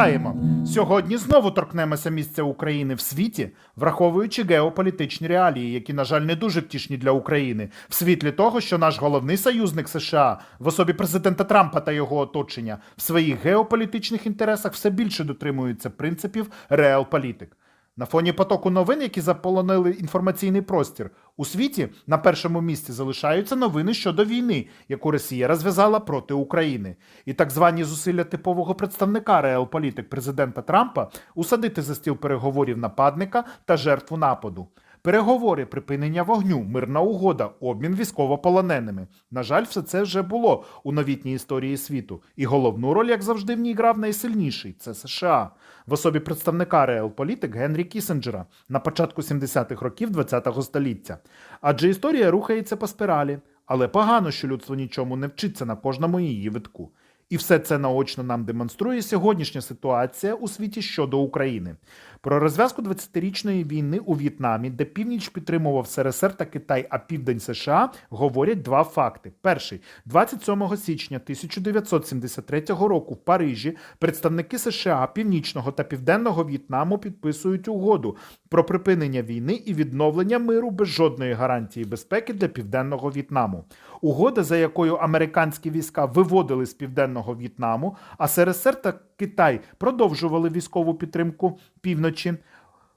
Вітаємо! Сьогодні знову торкнемося місця України в світі, враховуючи геополітичні реалії, які, на жаль, не дуже втішні для України, в світлі того, що наш головний союзник США в особі президента Трампа та його оточення в своїх геополітичних інтересах все більше дотримується принципів реалполітик. На фоні потоку новин, які заполонили інформаційний простір, у світі на першому місці залишаються новини щодо війни, яку Росія розв'язала проти України, і так звані зусилля типового представника реалполітик президента Трампа усадити за стіл переговорів нападника та жертву нападу. Переговори, припинення вогню, мирна угода, обмін військовополоненими. На жаль, все це вже було у новітній історії світу. І головну роль, як завжди, в ній грав найсильніший це США в особі представника реалполітик Генрі Кісінджера на початку 70-х років ХХ століття. Адже історія рухається по спіралі, але погано, що людство нічому не вчиться на кожному її витку. І все це наочно нам демонструє сьогоднішня ситуація у світі щодо України. Про розв'язку 20-річної війни у В'єтнамі, де північ підтримував СРСР та Китай, а південь США, говорять два факти: перший 27 січня 1973 року в Парижі представники США, Північного та Південного В'єтнаму підписують угоду про припинення війни і відновлення миру без жодної гарантії безпеки для південного В'єтнаму. Угода, за якою американські війська виводили з південного В'єтнаму, а СРСР та Китай продовжували військову підтримку півночі.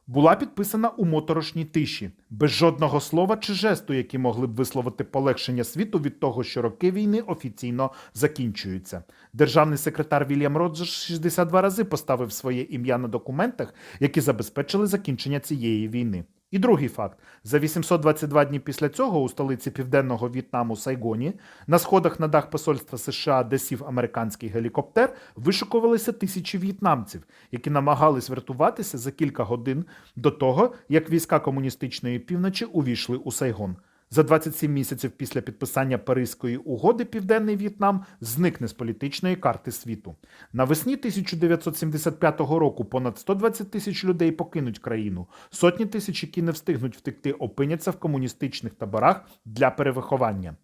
Була підписана у моторошній тиші, без жодного слова чи жесту, які могли б висловити полегшення світу від того, що роки війни офіційно закінчуються. Державний секретар Вільям Роджерс 62 рази поставив своє ім'я на документах, які забезпечили закінчення цієї війни. І другий факт: за 822 дні після цього у столиці південного В'єтнаму Сайгоні на сходах на дах посольства США, де сів американський гелікоптер, вишукувалися тисячі в'єтнамців, які намагались врятуватися за кілька годин до того, як війська комуністичної півночі увійшли у Сайгон. За 27 місяців після підписання Паризької угоди Південний В'єтнам зникне з політичної карти світу. Навесні 1975 року понад 120 тисяч людей покинуть країну. Сотні тисяч, які не встигнуть втекти, опиняться в комуністичних таборах для перевиховання.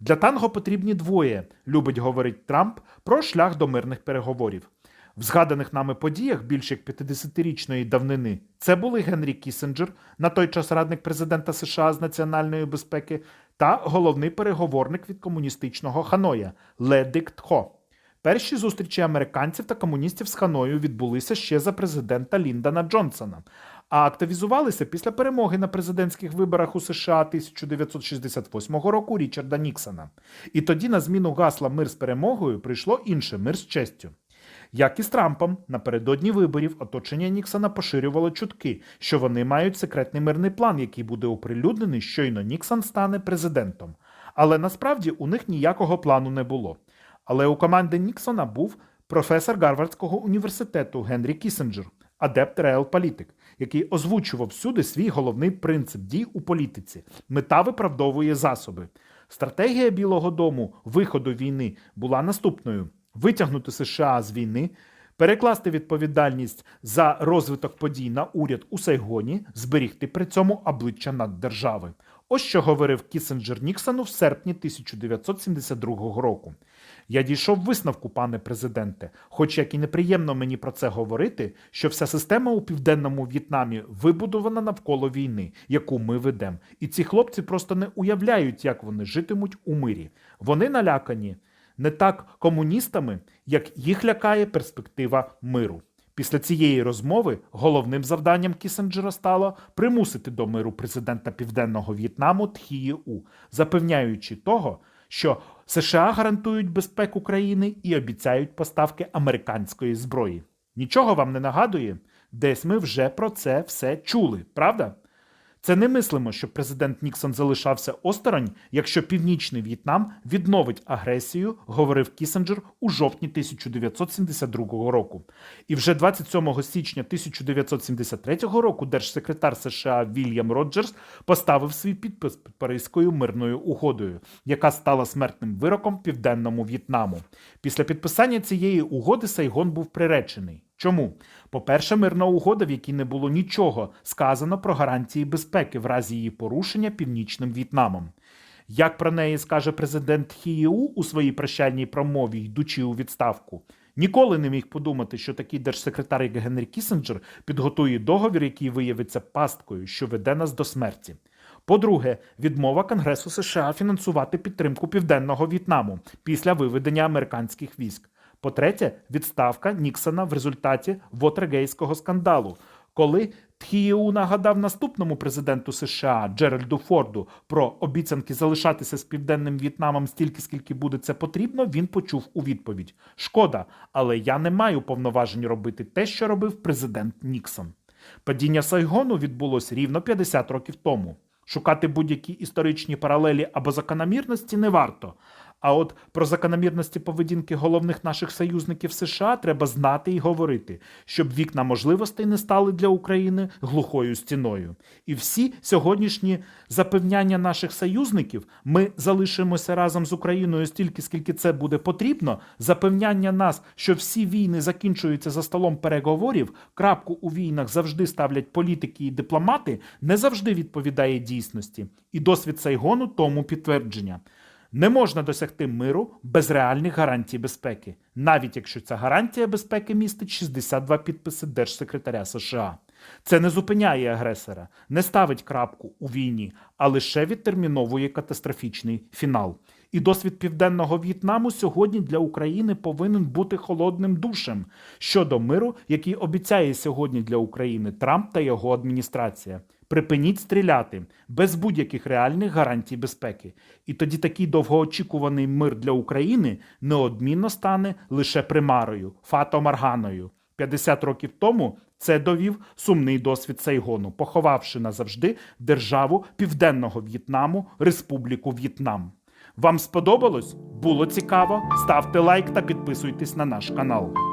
Для танго потрібні двоє, любить говорить Трамп про шлях до мирних переговорів. В згаданих нами подіях більш як 50-річної давнини це були Генрі Кісінджер, на той час радник президента США з національної безпеки, та головний переговорник від комуністичного Ханоя Ле Дик Тхо. Перші зустрічі американців та комуністів з Ханою відбулися ще за президента Ліндона Джонсона, а активізувалися після перемоги на президентських виборах у США 1968 року Річарда Ніксона. І тоді на зміну гасла Мир з перемогою прийшло інше мир з честю. Як і з Трампом, напередодні виборів оточення Ніксона поширювало чутки, що вони мають секретний мирний план, який буде оприлюднений, щойно Ніксон стане президентом. Але насправді у них ніякого плану не було. Але у команди Ніксона був професор Гарвардського університету Генрі Кісінджер, адепт реалполітик, який озвучував всюди свій головний принцип дій у політиці. Мета виправдовує засоби. Стратегія Білого Дому виходу війни була наступною витягнути США з війни, перекласти відповідальність за розвиток подій на уряд у Сайгоні, зберігти при цьому обличчя наддержави. Ось що говорив Кісінджер Ніксону в серпні 1972 року. Я дійшов висновку, пане президенте, хоч як і неприємно мені про це говорити, що вся система у південному В'єтнамі вибудована навколо війни, яку ми ведемо. І ці хлопці просто не уявляють, як вони житимуть у мирі. Вони налякані не так комуністами, як їх лякає перспектива миру. Після цієї розмови головним завданням Кісенджера стало примусити до миру президента Південного В'єтнаму Тхієу, запевняючи того, що США гарантують безпеку країни і обіцяють поставки американської зброї. Нічого вам не нагадує? Десь ми вже про це все чули, правда? Це не мислимо, що президент Ніксон залишався осторонь, якщо північний В'єтнам відновить агресію, говорив Кісенджер у жовтні 1972 року. І вже 27 січня 1973 року держсекретар США Вільям Роджерс поставив свій підпис під Паризькою мирною угодою, яка стала смертним вироком південному В'єтнаму. Після підписання цієї угоди Сайгон був приречений. Чому? По-перше, мирна угода, в якій не було нічого сказано про гарантії безпеки в разі її порушення північним В'єтнамом. Як про неї скаже президент Хієу у своїй прощальній промові, йдучи у відставку, Ніколи не міг подумати, що такий держсекретар, як Генрі Кісінджер, підготує договір, який виявиться пасткою, що веде нас до смерті. По-друге, відмова Конгресу США фінансувати підтримку південного В'єтнаму після виведення американських військ. По-третє, відставка Ніксона в результаті Вотергейського скандалу, коли Тхієу нагадав наступному президенту США Джеральду Форду про обіцянки залишатися з південним В'єтнамом стільки, скільки буде це потрібно. Він почув у відповідь: Шкода, але я не маю повноважень робити те, що робив президент Ніксон. Падіння Сайгону відбулось рівно 50 років тому. Шукати будь-які історичні паралелі або закономірності не варто. А от про закономірності поведінки головних наших союзників США треба знати і говорити, щоб вікна можливостей не стали для України глухою стіною. І всі сьогоднішні запевняння наших союзників ми залишимося разом з Україною стільки, скільки це буде потрібно. Запевняння нас, що всі війни закінчуються за столом переговорів, крапку у війнах завжди ставлять політики і дипломати, не завжди відповідає дійсності. І досвід Сайгону тому підтвердження. Не можна досягти миру без реальних гарантій безпеки, навіть якщо ця гарантія безпеки містить 62 підписи держсекретаря США. Це не зупиняє агресора, не ставить крапку у війні, а лише відтерміновує катастрофічний фінал. І досвід південного В'єтнаму сьогодні для України повинен бути холодним душем щодо миру, який обіцяє сьогодні для України Трамп та його адміністрація. Припиніть стріляти без будь-яких реальних гарантій безпеки. І тоді такий довгоочікуваний мир для України неодмінно стане лише примарою, фатомарганою. 50 років тому це довів сумний досвід Сайгону, поховавши назавжди державу Південного В'єтнаму, Республіку В'єтнам. Вам сподобалось? Було цікаво? Ставте лайк та підписуйтесь на наш канал.